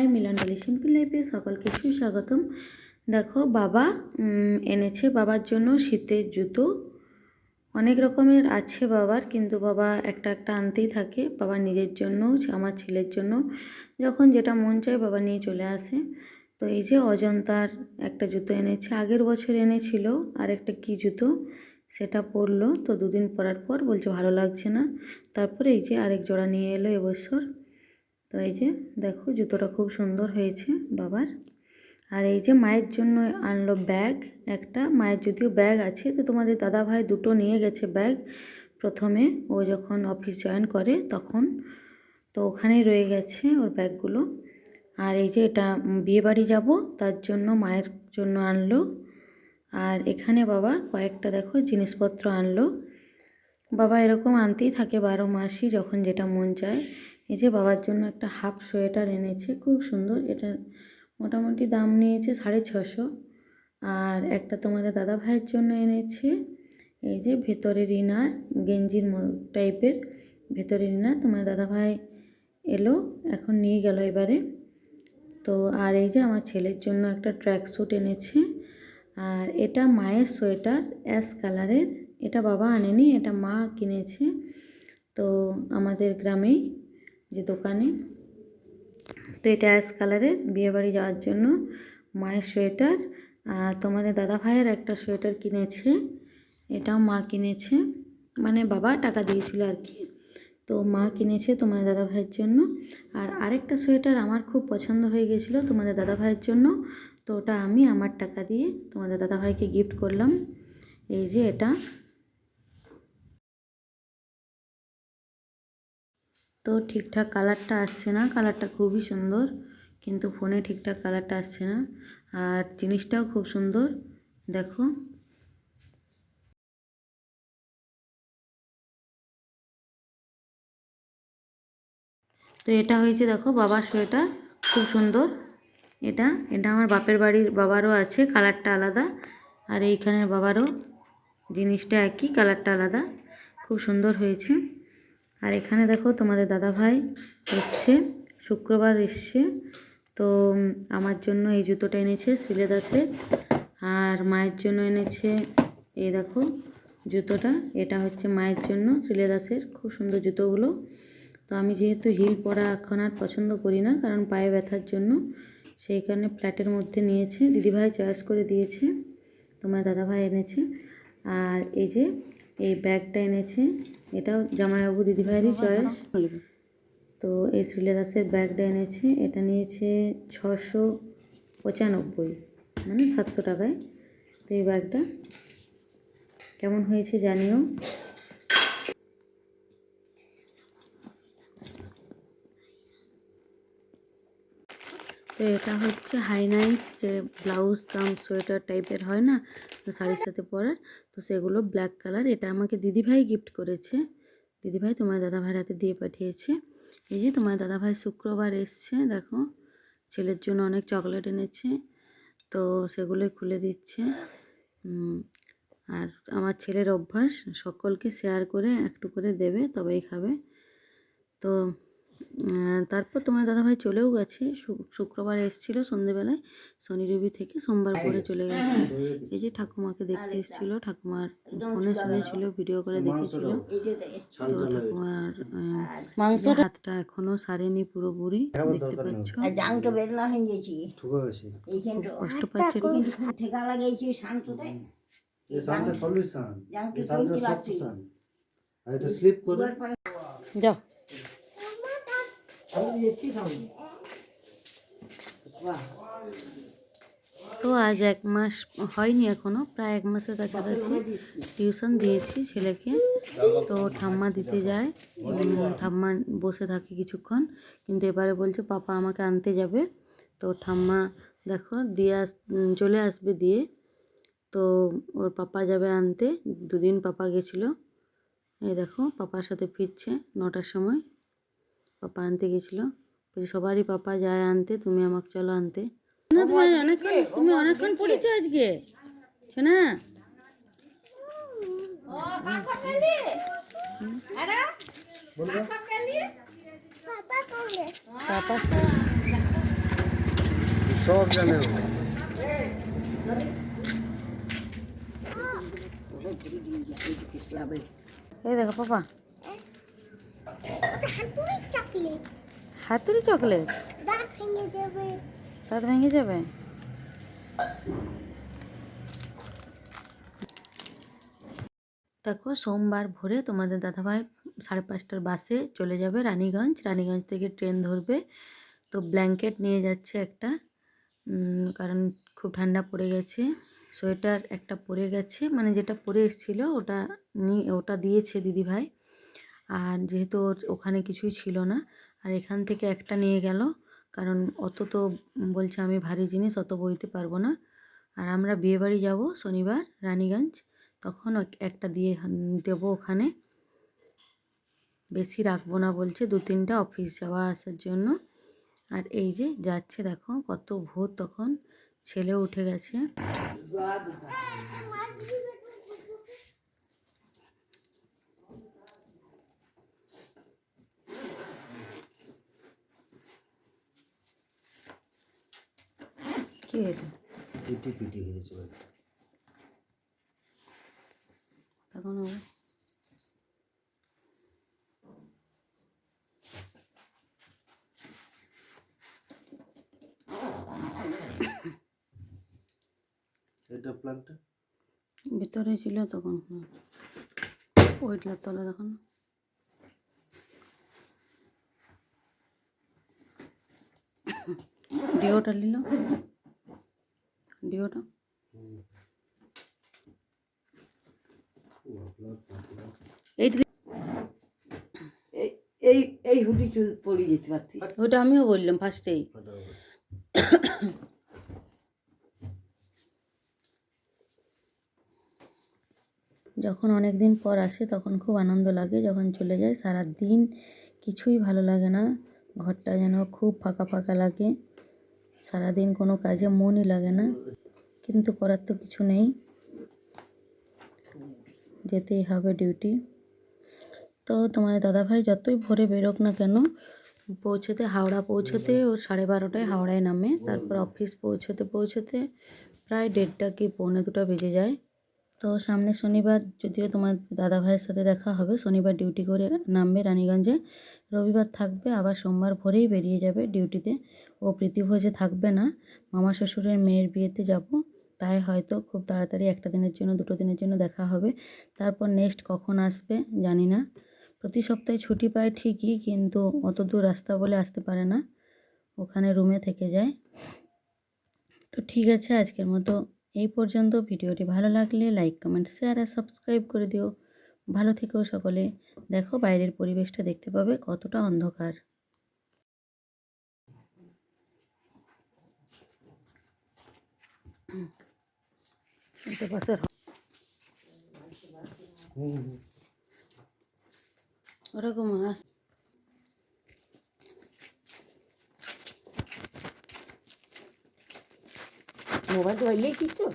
High মিলন Dolly simple লাইফে সকলকে সুস্বাগতম। দেখো, বাবা এনেছে বাবার জন্য শীতের জুতো। অনেক রকমের আছে বাবার, কিন্তু বাবা একটা একটা আনতেই থাকে। বাবা নিজের জন্য, আমার ছেলের জন্য, যখন যেটা মন চায় বাবা নিয়ে চলে আসে। তো এই যে অজন্তার একটা জুতো এনেছে, আগের বছর এনেছিল আর একটা কী জুতো, সেটা পরলো। তো দুদিন পরার পর বলছে ভালো লাগছে না। তারপরে এই যে আরেক জোড়া নিয়ে এলো এবছর তো এই যে দেখো জুতোটা খুব সুন্দর হয়েছে বাবার। আর এই যে মায়ের জন্য আনলো ব্যাগ, একটা মায়ের যদিও ব্যাগ আছে, তো তোমাদের দাদা ভাই দুটো নিয়ে গেছে ব্যাগ। প্রথমে ও যখন অফিস জয়েন করে তখন তো ওখানেই রয়ে গেছে ওর ব্যাগগুলো। আর এই যে এটা বিয়ে বাড়ি যাব, তার জন্য মায়ের জন্য আনলো। আর এখানে বাবা কয়েকটা দেখো জিনিসপত্র আনলো। বাবা এরকম আনতেই থাকে বারো মাসই যখন যেটা মন চায়। এই যে বাবার জন্য একটা হাফ সোয়েটার এনেছে, খুব সুন্দর। এটা মোটামুটি দাম নিয়েছে সাড়ে ছশো আর একটা তোমাদের দাদা ভাইয়ের জন্য এনেছে, এই যে ভেতরের ইনার, গেঞ্জির টাইপের ভেতরের ইনার। তোমার দাদা ভাই এলো, এখন নিয়ে গেল এবারে। তো আর এই যে আমার ছেলের জন্য একটা ট্র্যাক স্যুট এনেছে। আর এটা মায়ের সোয়েটার, অ্যাশ কালারের। এটা বাবা আনেনি, এটা মা কিনেছে। তো আমাদের গ্রামেই যে দোকানে। তো এটা অ্যাশ কালারের বিয়েবাড়ি যাওয়ার জন্য মায়ের সোয়েটার। আর তোমাদের দাদা ভাইয়ের একটা সোয়েটার কিনেছে, এটাও মা কিনেছে। মানে বাবা টাকা দিয়েছিল আর কি। তো মা কিনেছে তোমাদের দাদা ভাইয়ের জন্য। আর আরেকটা সোয়েটার আমার খুব পছন্দ হয়ে গেছিল তোমাদের দাদা ভাইয়ের জন্য। তো ওটা আমি আমার টাকা দিয়ে তোমাদের দাদা ভাইকে গিফট করলাম। এই যে এটা। তো ঠিকঠাক কালারটা আসছে না। কালারটা খুবই সুন্দর, কিন্তু ফোনে ঠিকঠাক কালারটা আসছে না। আর জিনিসটাও খুব সুন্দর, দেখো। তো এটা হয়েছে দেখো বাবার সোয়েটার, খুব সুন্দর। এটা এটা আমার বাপের বাড়ির বাবারও আছে, কালারটা আলাদা। আর এইখানের বাবারও জিনিসটা একই, কালারটা আলাদা। খুব সুন্দর হয়েছে। আর এখানে দেখো তোমাদের দাদা ভাই এসছে, শুক্রবার এসছে। তো আমার জন্য এই জুতোটা এনেছে শ্রীলেদাসের আর মায়ের জন্য এনেছে, এই দেখো জুতোটা। এটা হচ্ছে মায়ের জন্য শ্রীলেদাসের খুব সুন্দর জুতোগুলো। তো আমি যেহেতু হিল পরা এখন আর পছন্দ করি না, কারণ পায়ে ব্যথার জন্য, সেই কারণে ফ্ল্যাটের মধ্যে নিয়েছে। দিদিভাই চয়েস করে দিয়েছে, তোমার দাদাভাই এনেছে। আর এই যে, এই ব্যাগটা এনেছে এটাও জামাইবাবু দিদিভাইয়েরই চয়েস তো এই শ্রীলেদাসের ব্যাগটা এনেছে এটা নিয়েছে ছশো পঁচানব্বই মানে সাতশো টাকায়। তো এই ব্যাগটা কেমন হয়েছে জানিও। তো এটা হচ্ছে হাই নাইট যে ব্লাউজ কাম সোয়েটার টাইপের হয় না? শাড়ির সাথে পরার। তো সেগুলো ব্ল্যাক কালার এটা আমাকে দিদিভাই গিফট করেছে। দিদিভাই তোমার দাদাভাইয়ের হাতে দিয়ে পাঠিয়েছে। এই যে তোমার দাদাভাই শুক্রবার এসছে, দেখো। ছেলের জন্য অনেক চকলেট এনেছে। তো সেগুলোই খুলে দিচ্ছে। আর আমার ছেলের অভ্যাস, সকলকে শেয়ার করে একটু করে দেবে, তবেই খাবে। তো তারপর তোমার দাদাভাই চলেও গেছে। শুক্রবার এসেছিল সন্ধেবেলায়। শনি রবি থেকে সোমবার করে চলে গেছে। এই যে ঠাকুমাকে দেখতে এসেছিল ঠাকুমার ফোনে শুনেছিল ভিডিও করে দেখেছিল। তো ঠাকুমার মাংস হাতটা এখনও সারেনি পুরোপুরি দেখতে পাচ্ছ। হয়ে কষ্ট পাচ্ছে ঠেকা লাগাইছি শান্ততে। এ সলিউশন জাংটো এ সানটা চলতে লাগছে সলিউশন আর এটা স্লিপ করে যাও। তো আজ এক মাস হয়নি এখনও, প্রায় এক মাসের কাছাকাছি টিউশন দিয়েছি ছেলেকে। তো ঠাম্মা দিতে যায় ঠাম্মা বসে থাকে কিছুক্ষণ, কিন্তু এবারে বলছে, পাপা আমাকে আনতে যাবে। তো ঠাম্মা দেখো, দিয়ে আস, চলে আসবে দিয়ে। তো ওর পাপা যাবে আনতে, দুদিন পাপা গেছিল। এই দেখো, পাপার সাথে ফিরছে নটার সময়। পাপা আনতে গেছিল। বলছে সবারই পাপা যায় আনতে তুমি আমাকে চলো আনতে। না তুমি অনেকক্ষণ তুমি অনেকক্ষণ পড়েছো আজকে। শোনা পাপা সব জানে এই দেখো পাপা। হাতুড়ি চকলেট? দাঁত ভেঙে যাবে। দেখো, সোমবার ভোরে তোমাদের দাদাভাই সাড়ে পাঁচটার বাসে চলে যাবে রানীগঞ্জ। রানীগঞ্জ থেকে ট্রেন ধরবে। তো ব্ল্যাঙ্কেট নিয়ে যাচ্ছে একটা। কারণ খুব ঠান্ডা পড়ে গেছে। সোয়েটার একটা পরে গেছে। মানে যেটা পরে এসেছিল ওটা নিয়ে ওটা দিয়েছে দিদিভাই। আর যেহেতু ওখানে কিছুই ছিল না, আর এখান থেকে একটা নিয়ে গেল, কারণ অত তো বলছে আমি ভারী জিনিস, অত বইতে পারব না। আর আমরা বিয়েবাড়ি যাব শনিবার, রানীগঞ্জ, তখন একটা দিয়ে দেবো ওখানে। বেশি রাখব না বলছে, দু তিনটা অফিস যাওয়া আসার জন্য। আর এই যে যাচ্ছে দেখো, কত ভোর তখন, ছেলে উঠে গেছে। কি হলো পিটি তখন ও এটা প্লাগটা ভিতরে ছিল তখন। ওইটার তলে তখন। ডিওটা নিল। ডিওটা এইটা এই এই এই হুডি চুল যেতে পারতি। ওইটা আমিও বললাম ফার্স্টেই। যখন অনেক দিন পর আসে তখন খুব আনন্দ লাগে যখন চলে যায়। সারা দিন কিছুই ভালো লাগে না ঘরটা যেন খুব ফাঁকা ফাঁকা লাগে। সারাদিন কোনো কাজে মনই লাগে না, কিন্তু করার তো কিছু নেই। যেতেই হবে ডিউটি তো তোমার দাদাভাই যতই ভোরে বেরোক না কেন, পৌঁছতে, হাওড়া পৌঁছতে, ও সাড়ে বারোটায় হাওড়ায় নামে, তারপর অফিস পৌঁছতে পৌঁছতে প্রায় দেড়টা কি পৌনে দুটো বেজে যায়। তো সামনে শনিবার যদিও তোমার দাদা ভাইয়ের সাথে দেখা হবে, শনিবার ডিউটি করে নামবে রানীগঞ্জে। রবিবার থাকবে, আবার সোমবার ভোরেই বেরিয়ে যাবে ডিউটিতে। ও প্রীতিভোজে থাকবে না, মামা শ্বশুরের মেয়ের বিয়েতে যাব, তাই হয়তো খুব তাড়াতাড়ি একটা দিনের জন্য, দুটো দিনের জন্য দেখা হবে। তারপর নেক্সট কখন আসবে জানি না। প্রতি সপ্তাহে ছুটি পায় ঠিকই, কিন্তু অত দূর রাস্তা বলে আসতে পারে না, ওখানে রুমে থেকে যায়। তো ঠিক আছে, আজকের মতো এই পর্যন্ত ভিডিওটি ভালো লাগলে লাইক কমেন্ট শেয়ার আর সাবস্ক্রাইব করে দিও। ভালো থেকেও সকলে। দেখো বাইরের পরিবেশটা দেখতে পাবে কতটা অন্ধকার। ওরকম আস મોબાઈલ તો લઈ લીધો